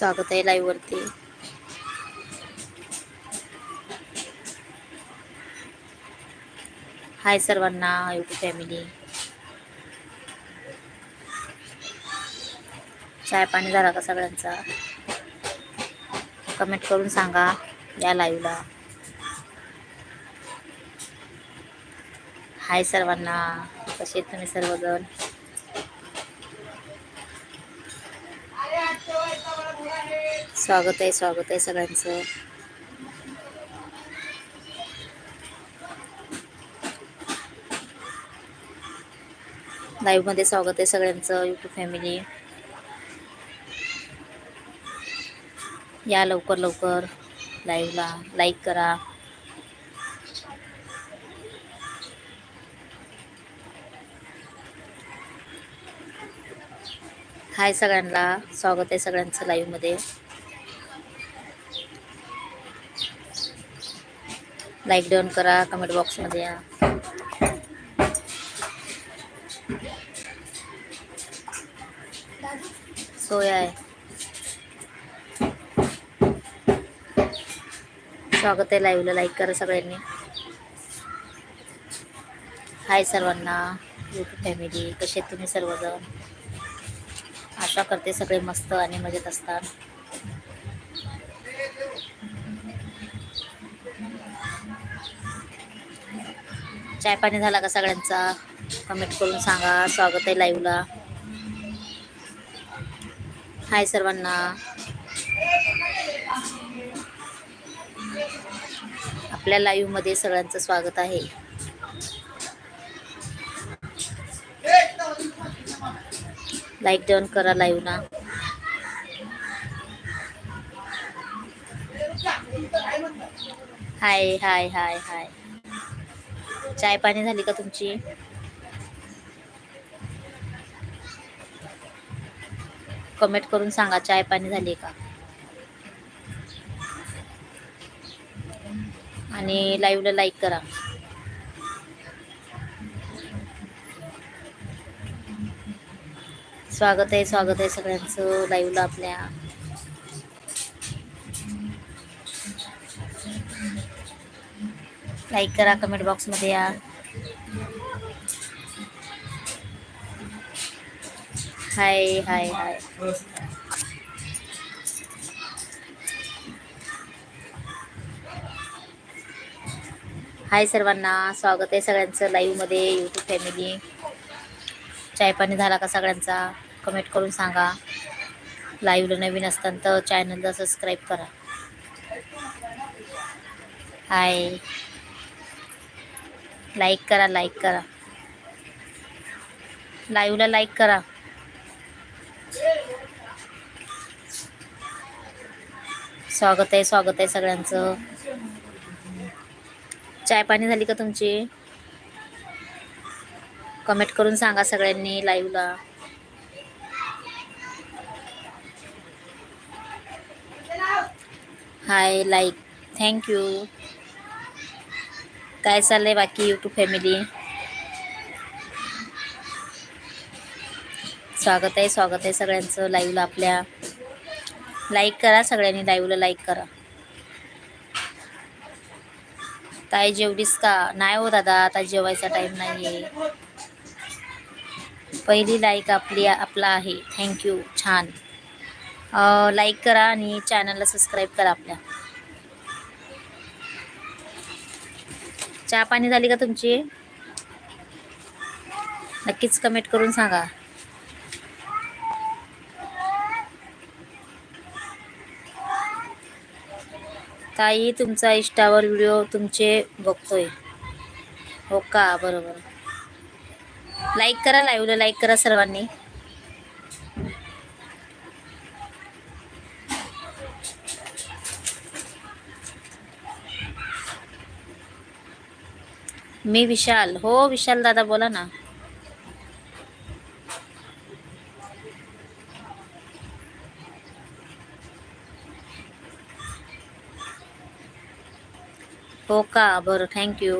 स्वागत आहे लाईव्ह वरती. हाय सर्वांना युट्यूब फॅमिली चाय पाणी झाला का सगळ्यांचा? कमेंट करून सांगा या लाईव्हला हाय सर्वांना कसे आहेत तुम्ही सर्वजण? स्वागत आहे स्वागत आहे सगळ्यांचं. लाईव्हमध्ये स्वागत आहे सगळ्यांचं युट्यूब फॅमिली या लवकर लवकर. लाईव्हला लाईक करा. हाय सगळ्यांना. स्वागत आहे सगळ्यांचं लाईव्हमध्ये लाईक डाऊन करा कमेंट बॉक्समध्ये या. सोया आहे स्वागत आहे लाईव्हला लाईक करा सगळ्यांनी. हाय सर्वांना. युट्यूब फॅमिली कसे आहेत तुम्ही सर्वजण? आशा करते सगळे मस्त आणि मजेत असतात. चाय पाणी झाला का सगळ्यांचा? कमेंट करून सांगा. स्वागत आहे लाईव्हला हाय सर्वांना. आपल्या लाईव्हमध्ये सगळ्यांचं स्वागत आहे. लाईक डाऊन करा लाईव्ह ना हाय हाय हाय हाय चाय पाणी झाली का तुमची? कमेंट करून सांगा चाय पाणी झाली का? आणि लाईव्हला लाईक करा. स्वागत आहे स्वागत आहे सगळ्यांचं लाईव्हला आपल्या. लाईक करा कमेंट बॉक्समध्ये या. हाय हाय हाय हाय सर्वांना स्वागत आहे सगळ्यांचं लाईव्हमध्ये यूट्यूब फॅमिली चाय पाणी झाला का सगळ्यांचा? कमेंट करून सांगा. लाईव्हला नवीन असताना तर चॅनलला सबस्क्राईब करा. हाय लाईक करा लाईक करा. लाईव्हला लाईक करा. स्वागत आहे स्वागत आहे सगळ्यांचं. चाय पाणी झाली का तुमची? कमेंट करून सांगा सगळ्यांनी लाईव्हला हाय लाईक थँक्यू काय चाललंय बाकी यूट्यूब फॅमिली स्वागत आहे स्वागत आहे सगळ्यांचं लाईव्हला आपल्या. लाईक करा सगळ्यांनी लाईव्हला लाईक करा. ताई जेवलीस का? नाही हो दादा आता जेवायचा टाईम नाही आहे पहिली लाईक आपली आपला आहे. थँक्यू छान. लाईक करा आणि चॅनलला सबस्क्राईब करा आपल्या. चहा पाणी झाली का तुमची? नक्कीच कमेंट करून सांगा. ताई तुमचा इष्टावर व्हिडिओ तुमचे बघतोय. हो का? बरोबर. लाईक करा लाईव्हला लाईक करा सर्वांनी. मी विशाल. हो विशाल दादा बोला ना. हो का? बरं thank you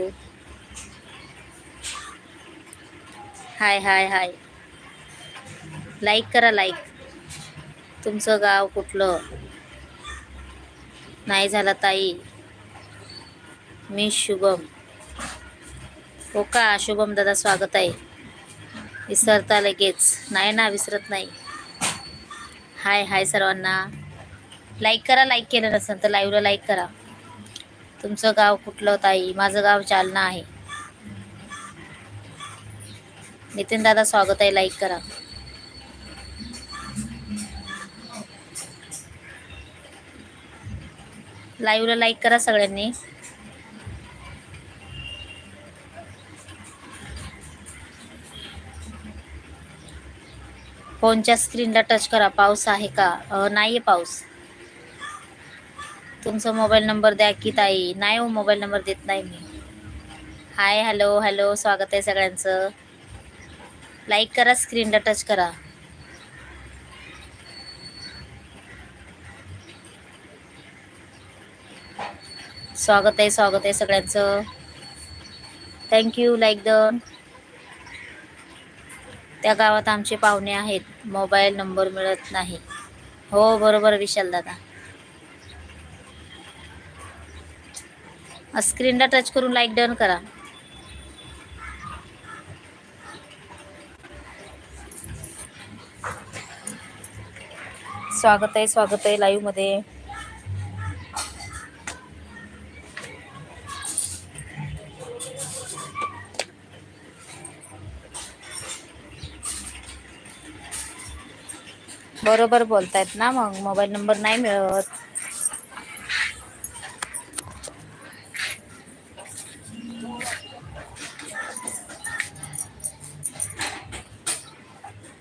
hi hi hi like करा लाईक तुमचं गाव कुठलं? नाही झालं ताई. मी शुभम. हो का? शुभम दादा स्वागत आहे. विसरता लगेच नाही ना विसरत नाही. हाय हाय सर्वांना. लाईक करा लाईक केलं नसेल तर लाईव्हला लाईक करा. तुमचं गाव कुठलं ताई माझं गाव जालना आहे. नितीन दादा स्वागत आहे. लाईक करा. लाईव्हला लाईक करा सगळ्यांनी. फोनच्या स्क्रीनला टच करा. पाऊस आहे का? नाही आहे पाऊस. तुमचा मोबाईल नंबर द्या की ताई. नाही हो मोबाईल नंबर देत नाही मी. Hi hello hello. स्वागत आहे सगळ्यांचं. लाईक करा स्क्रीनला टच करा. स्वागत आहे स्वागत आहे सगळ्यांचं. थँक्यू लाईक द त्या गावात आमचे पाहुणे आहेत. मोबाईल नंबर मिळत नाही. हो बरोबर विशाल दादा. स्क्रीनला टच करून लाईक डन करा. स्वागत आहे स्वागत आहे लाईव्ह बरोबर बोलतायत ना मग. मोबाईल नंबर नाही मिळत.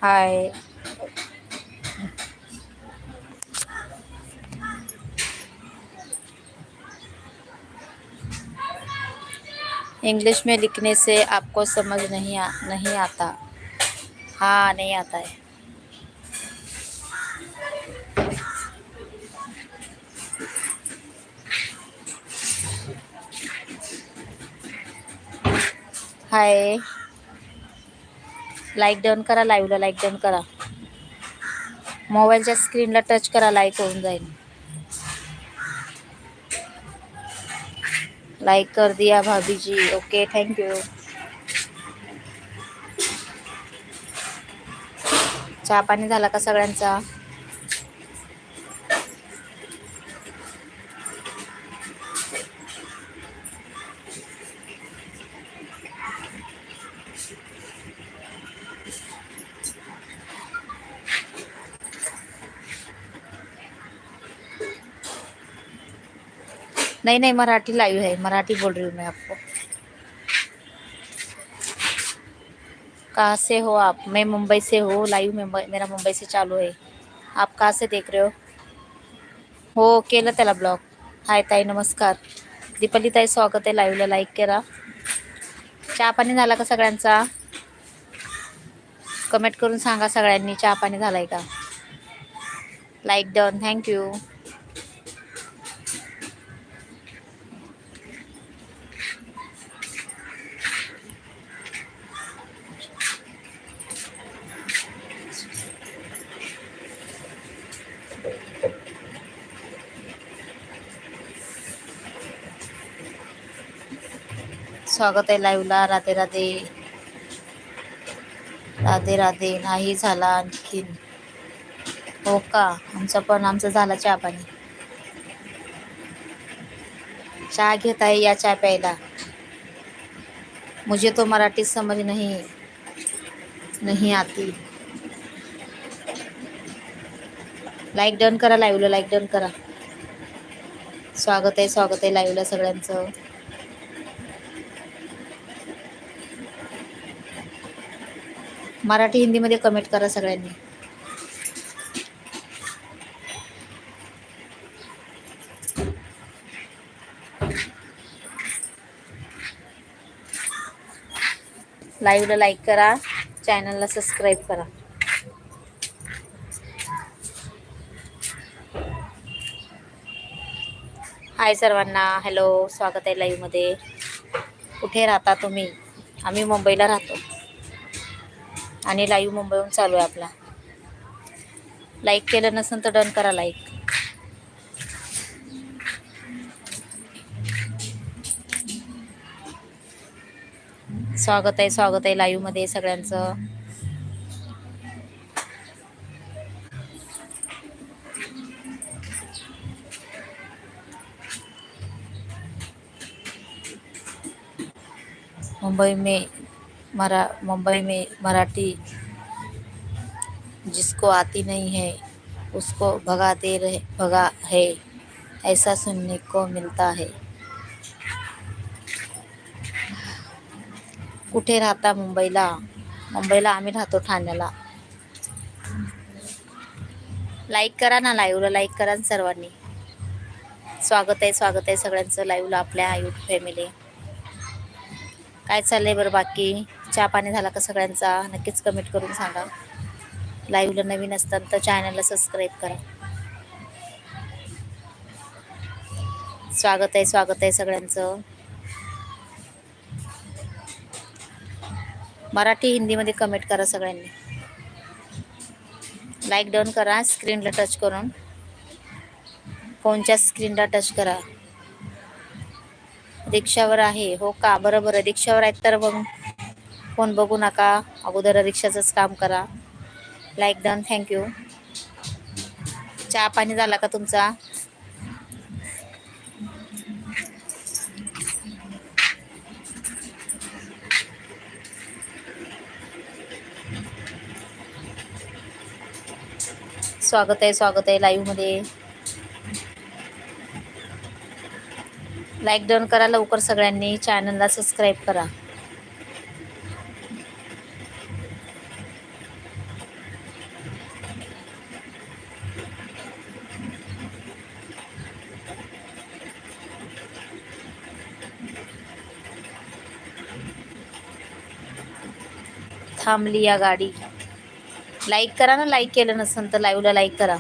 हाय. इंग्लिश में लिखने से आपको समझ नहीं आ, नहीं आता. हाँ नहीं आता है. हाय. लाईक डन करा लाईव्हला लाईक डन करा. मोबाईलच्या स्क्रीनला टच करा लाईक होऊन जाईल. लाईक कर दिया भाभी जी ओके थँक यू चहा पाणी झाला का सगळ्यांचा? नहीं नहीं, मराठी लाइव है, मराठी बोल रही हूँ मैं आपको। कहाँ से हो आप? मैं मुंबई से हो लाइव में मेरा मुंबई से चालू है। आप कहाँ से देख रहे हो? हो, केलं त्याला ब्लॉग। हाय ताई, नमस्कार। दीपाली ताई, स्वागत आहे लाईव्हला लाईक करा। चहा पाणी झाला का सगळ्यांचा? कमेंट करून सांगा सगळ्यांनी, चहा पाणी का? लाईक डन थँक्यू स्वागत आहे लाईव्हला राधे राधे. राधे राधे. नाही झाला आणखीन. हो का? आमचं पण आमचं झाला चहा पाणी. चहा घेत आहे या चहा प्यायला. मुझे तो मराठी समज नाही. नहीं आती. लाईक डन करा लाईव्हला लाईक डन करा. स्वागत आहे स्वागत आहे लाईव्हला सगळ्यांचं. मराठी हिंदीमध्ये कमेंट करा सगळ्यांनी. लाईव्हला लाईक करा चॅनलला सबस्क्राईब करा. हाय सर्वांना हॅलो स्वागत आहे लाईव्हमध्ये कुठे राहता तुम्ही? आम्ही मुंबईला राहतो. आणि लाईव्ह मुंबईहून चालू आहे आपला. लाईक केलं नसेल तर डन करा लाईक स्वागत आहे स्वागत आहे लाईव्हमध्ये सगळ्यांचं. मुंबई में मरा मुंबई में मराठी जिसको आती नहीं है उसको भगा दे रहे भगा है ऐसा सुनने को मिलता है। कुठे राहता मुंबईला? मुंबईला आम्ही राहतो ठाण्याला. लाईक करा ना लाईव्हला लाईक करा ना सर्वांनी. स्वागत आहे स्वागत आहे सगळ्यांचं लाईव्हला आपल्या युट्यूब फॅमिली काय चाललंय बरं बाकी? चहा पाणी झाला का सगळ्यांचा नक्कीच कमेंट करून सांगा. लाईव्हला नवीन असतात तर चॅनलला सबस्क्राईब करा. स्वागत आहे स्वागत आहे सगळ्यांचं. मराठी हिंदीमध्ये कमेंट करा सगळ्यांनी. लाईक डाऊन करा स्क्रीनला टच करून. फोनच्या स्क्रीनला टच करा. रिक्षावर आहे हो का? बरोबर आहे रिक्षावर आहेत तर मग फोन बघू नका. अगोदर रिक्षाचंच काम करा. लाईक डन थँक्यू चहा पाणी झाला का तुमचा? स्वागत आहे स्वागत आहे लाईव्हमध्ये लाईक डन करा लवकर सगळ्यांनी. चॅनलला सबस्क्राईब करा. थांबली या गाडी. लाईक करा ना लाईक केलं नसेल तर लाईव्हला लाईक करा.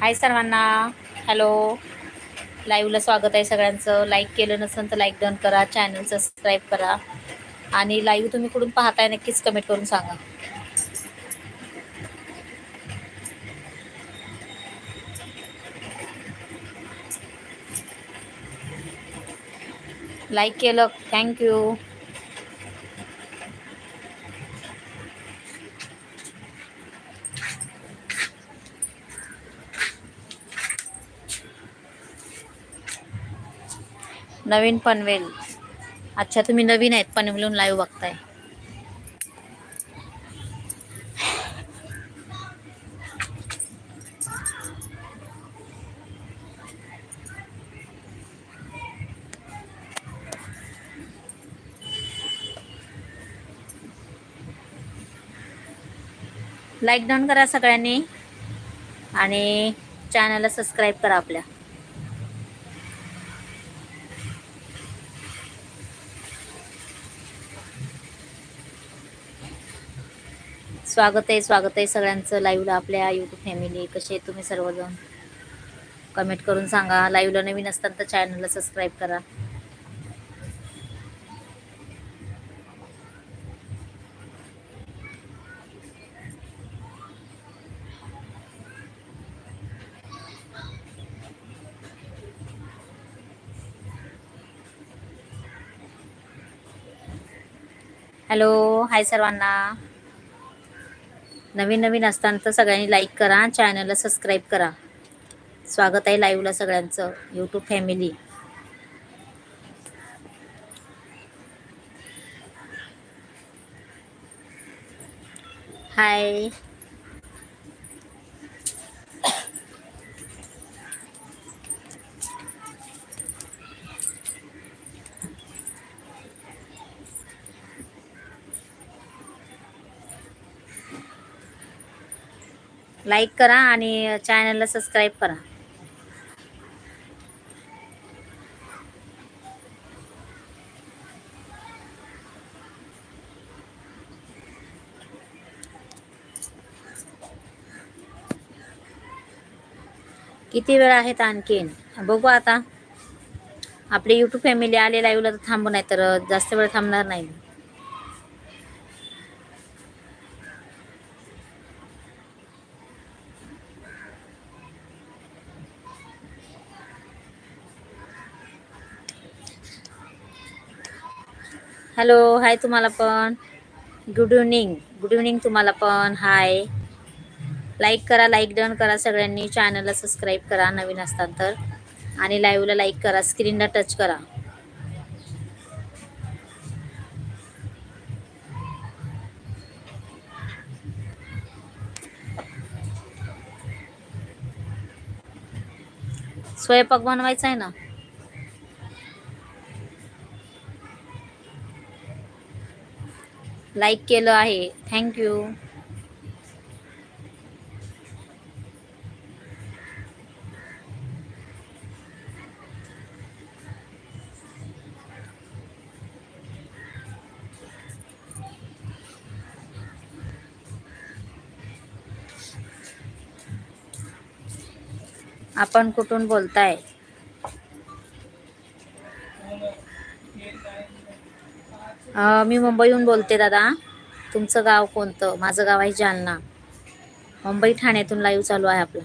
हाय सर्वांना. हॅलो लाईव्हला स्वागत आहे सगळ्यांचं. लाईक केलं नसेल तर लाईक डन करा. चॅनल सबस्क्राईब करा. आणि लाईव्ह तुम्ही कुठून पाहताय नक्कीच कमेंट करून सांगा. लाईक केलं. थँक्यू नवीन पनवेल. अच्छा तुम्ही नवीन आहेत पनवेलून लाईव्ह बघताय. लाईक डाऊन करा सगळ्यांनी. आणि चॅनलला सबस्क्राईब करा आपल्या. स्वागत आहे स्वागत आहे सगळ्यांचं लाईव्हला आपल्या यूट्यूब फॅमिली कसे आहे तुम्ही सर्वजण? कमेंट करून सांगा. लाईव्हला नवीन असताना तर चॅनलला सबस्क्राईब करा. हॅलो हाय सर्वांना. नवीन नवीन असताना तर सगळ्यांनी लाईक करा चॅनलला सबस्क्राईब करा. स्वागत आहे लाईव्हला सगळ्यांचं यूट्यूब फॅमिली हाय लाईक करा आणि चॅनलला सबस्क्राईब करा. किती वेळ आहेत आणखीन? बघू आता. आपली यूट्यूब फॅमिली आले लाईव्हला तर थांबू नाही तर जास्त वेळ थांबणार नाही. हॅलो हाय तुम्हाला पण. गुड इव्हनिंग गुड इव्हनिंग तुम्हाला पण. हाय लाईक करा लाईक डन करा सगळ्यांनी. चॅनलला सबस्क्राईब करा नवीन असतात तर. आणि लाईव्हला लाईक करा. स्क्रीनला टच करा. स्वयंपाक बनवायचा आहे ना? लाईक केलं आहे. थँक्यू आपण कुठून बोलताय? मी मुंबईहून बोलते दादा. तुमचं गाव कोणतं? माझं गाव आहे जालना. मुंबई ठाण्यातून लाईव्ह चालू आहे आपला.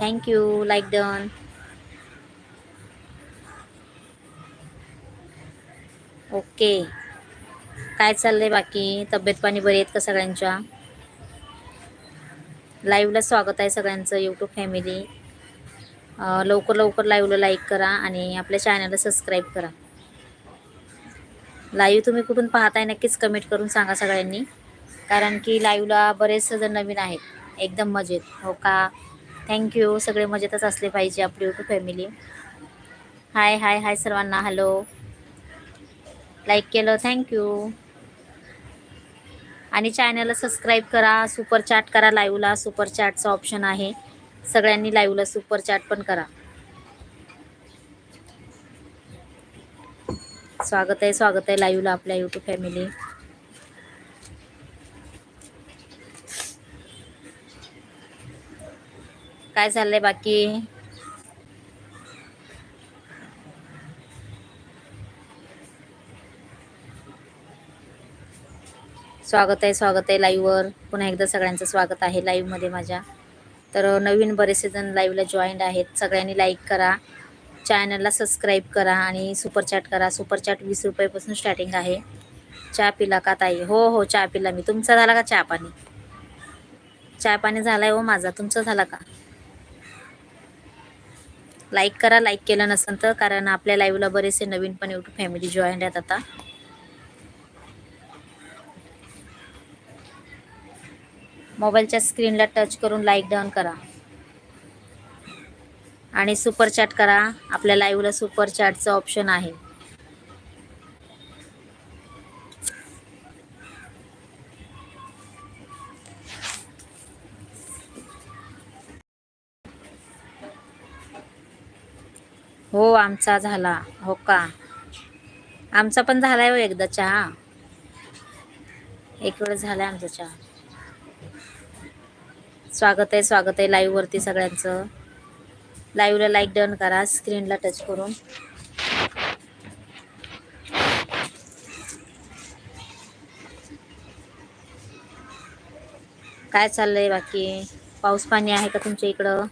थँक्यू लाईक डन ओके काय चाललंय बाकी? तब्येत पाणी बरी आहेत का सगळ्यांच्या? लाईव्हला स्वागत आहे सगळ्यांचं यूट्यूब फॅमिली लवकर लवकर लाईव्हला लाईक करा आणि आपल्या चॅनलला सबस्क्राईब करा. लाईव्ह तुम्ही कुठून पाहताय नक्कीच कमेंट करून सांगा सगळ्यांनी. कारण की लाईव्हला बरेच जण नवीन आहेत. एकदम मजेत. हो का? थँक्यू सगळे मजेतच असले पाहिजे आपली युट्यूब फॅमिली हाय हाय हाय सर्वांना. हॅलो लाईक केलं. थँक्यू आणि चॅनलला सबस्क्राईब करा. सुपर चॅट करा लाईव्हला सुपर चॅटचं ऑप्शन आहे. सगळ्यांनी लाईव्हला सुपर चॅट पण करा. स्वागत आहे स्वागत आहे लाईव्हला आपल्या यूट्यूब फॅमिली काय चाललंय बाकी? स्वागत आहे स्वागत आहे लाईव्हवर पुन्हा एकदा सगळ्यांचं स्वागत आहे लाईव्हमध्ये माझ्या. तर नवीन बरेचसे जण लाईव्हला जॉईंट आहेत. सगळ्यांनी लाईक करा. चॅनलला सबस्क्राईब करा आणि सुपरचॅट करा. सुपरचॅट वीस रुपयापासून स्टार्टिंग आहे. चहा पिला का ताई? हो हो चहा पिला मी. तुमचा झाला का चहा पाणी? चहा पाणी झालाय हो माझा. तुमचा झाला का? लाईक करा. लाईक केलं नसेल तर कारण आपल्या लाईव्हला बरेचसे नवीन पण यूट्यूब फॅमिली जॉईन आहेत आता. मोबाईलच्या स्क्रीनला टच करून लाईक डाऊन करा. आणि सुपर चॅट करा. आपल्या लाईव्हला सुपर चॅटचं ऑप्शन आहे. हो आमचा झाला. हो का? आमचा पण झालाय हो एकदा चहा. एक वेळ झालाय आमचा चहा. स्वागत आहे स्वागत आहे लाईव्ह वरती सगळ्यांचं. लाईव्हला लाईक डन करा स्क्रीनला टच करून. काय चाललंय बाकी? पाऊस पाणी आहे का तुमच्या इकडं?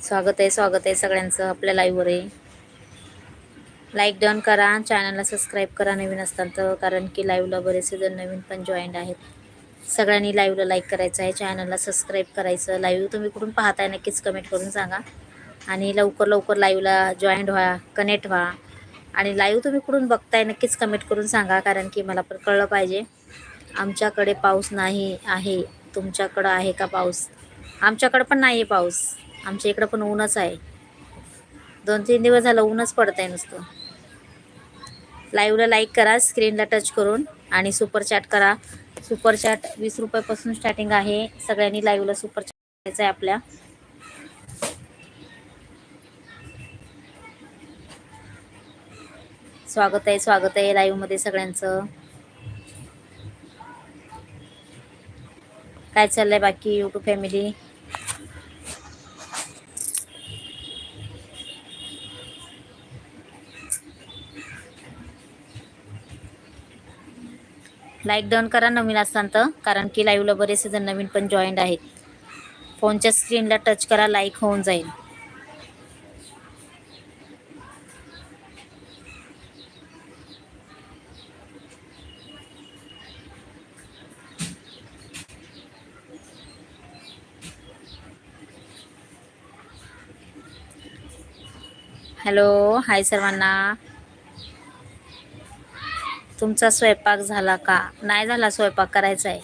स्वागत आहे स्वागत आहे सगळ्यांचं आपल्या लाईव्हवर आहे लाईक डन करा चॅनलला सबस्क्राईब करा नवीन असताना तर. कारण की लाईव्हला बरेचसे जण नवीन पण जॉईंट आहेत. सगळ्यांनी लाईव्हला लाईक करायचं आहे चॅनलला सबस्क्राईब करायचं. लाईव्ह तुम्ही कुठून पाहताय नक्कीच कमेंट करून सांगा. आणि लवकर लवकर लाईव्हला जॉईंट व्हा कनेक्ट व्हा. आणि लाईव्ह तुम्ही कुठून बघताय नक्कीच कमेंट करून सांगा कारण की मला पण कळलं पाहिजे. आमच्याकडे पाऊस नाही आहे. तुमच्याकडं आहे का पाऊस? आमच्याकडं पण नाही आहे पाऊस. आमच्या इकडं पण ऊनच आहे. दोन तीन दिवस झालं ऊनच पडत आहे नुसतं. लाईव्हला लाईक करा स्क्रीनला टच करून आणि सुपर चॅट करा. सुपर चॅट वीस रुपयापासून स्टार्टिंग आहे. सगळ्यांनी लाईव्हला सुपर चॅट करायचं आहे आपल्या. स्वागत आहे स्वागत आहे लाईव्हमध्ये सगळ्यांचं. काय चाललंय बाकी युट्यूब फॅमिली लाईक डन करा नवीन असताना तर कारण की लाईव्हला बरेचसे जण नवीन पण जॉईंट आहेत. फोनच्या स्क्रीनला टच करा लाईक होऊन जाईल. हॅलो हाय सर्वांना. तुमचा स्वयंपाक झाला का? नाही झाला स्वयंपाक करायचा आहे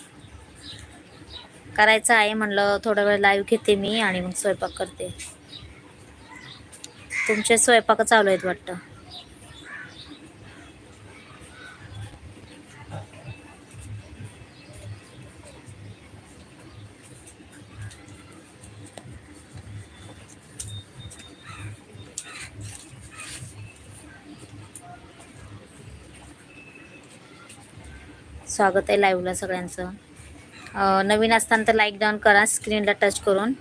करायचा आहे म्हणलं थोडा वेळ लाईव्ह घेते मी आणि मग स्वयंपाक करते. तुमचे स्वयंपाक चालू आहेत वाटतं? स्वागत आहे लाईव्हला सगळ्यांचं. नवीन असताना तर लाईक डाऊन करा स्क्रीनला टच करून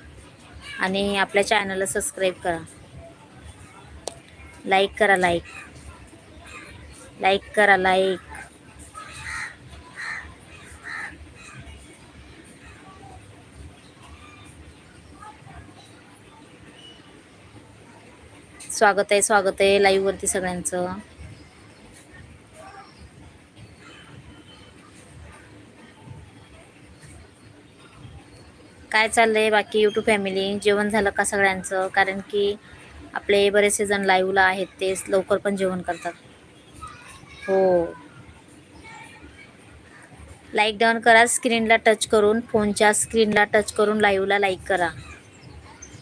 आणि आपल्या चॅनलला सबस्क्राईब करा. लाईक करा लाईक लाईक करा लाईक स्वागत आहे स्वागत आहे लाईव्हवरती सगळ्यांचं. काय चाललंय बाकी यूट्यूब फॅमिली जेवण झालं का सगळ्यांचं? कारण की आपले बरेचसे जण लाईव्हला आहेत ते लवकर पण जेवण करतात. हो. लाईक डाऊन करा स्क्रीनला टच करून फोनच्या स्क्रीनला टच करून लाईव्हला लाईक करा.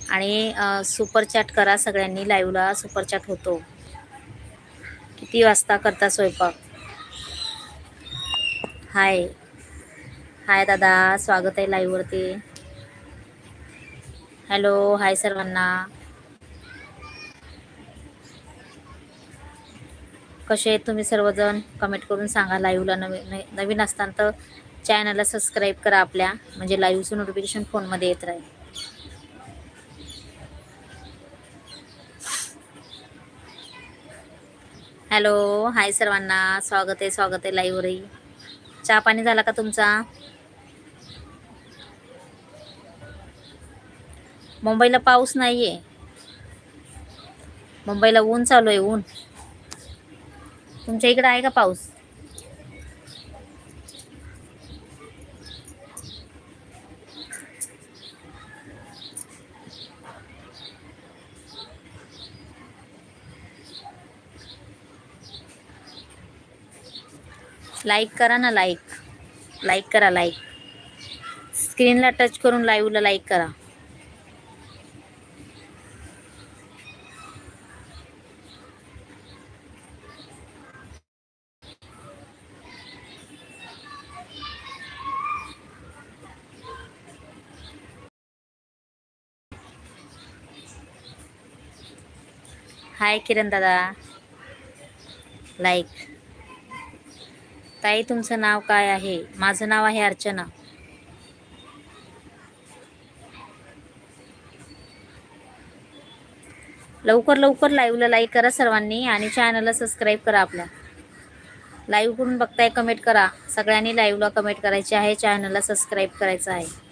आणि सुपर चॅट करा सगळ्यांनी लाईव्हला सुपर चॅट होतो. किती वाजता करता स्वयंपाक? हाय हाय दादा. स्वागत आहे लाईव्हवरती हॅलो हाय सर्वांना. कसे आहेत तुम्ही सर्वजण? कमेंट करून सांगा लाईव्हला नवीन नवीन असताना तर चॅनलला सबस्क्राईब करा आपल्या. म्हणजे लाईव्हचं नोटिफिकेशन फोनमध्ये येत राहील. हॅलो हाय सर्वांना. स्वागत आहे स्वागत आहे लाईव्हवरही चहा पाणी झाला का तुमचा? मुंबईला पाऊस नाही आहे मुंबईला ऊन चालू आहे ऊन. तुमच्या इकडे आहे का पाऊस? लाईक करा ना लाईक लाईक करा लाईक स्क्रीनला टच करून लाईव्हला लाईक करा. हाय किरण दादा. लाईक ताई तुमचं नाव काय आहे? माझं नाव आहे अर्चना. लवकर लवकर लाईव्हला लाईक करा सर्वांनी आणि चॅनलला सबस्क्राईब करा आपल्या. लाईव्ह करून बघताय कमेंट करा. सगळ्यांनी लाईव्हला कमेंट करायची आहे चॅनलला सबस्क्राईब करायचं आहे.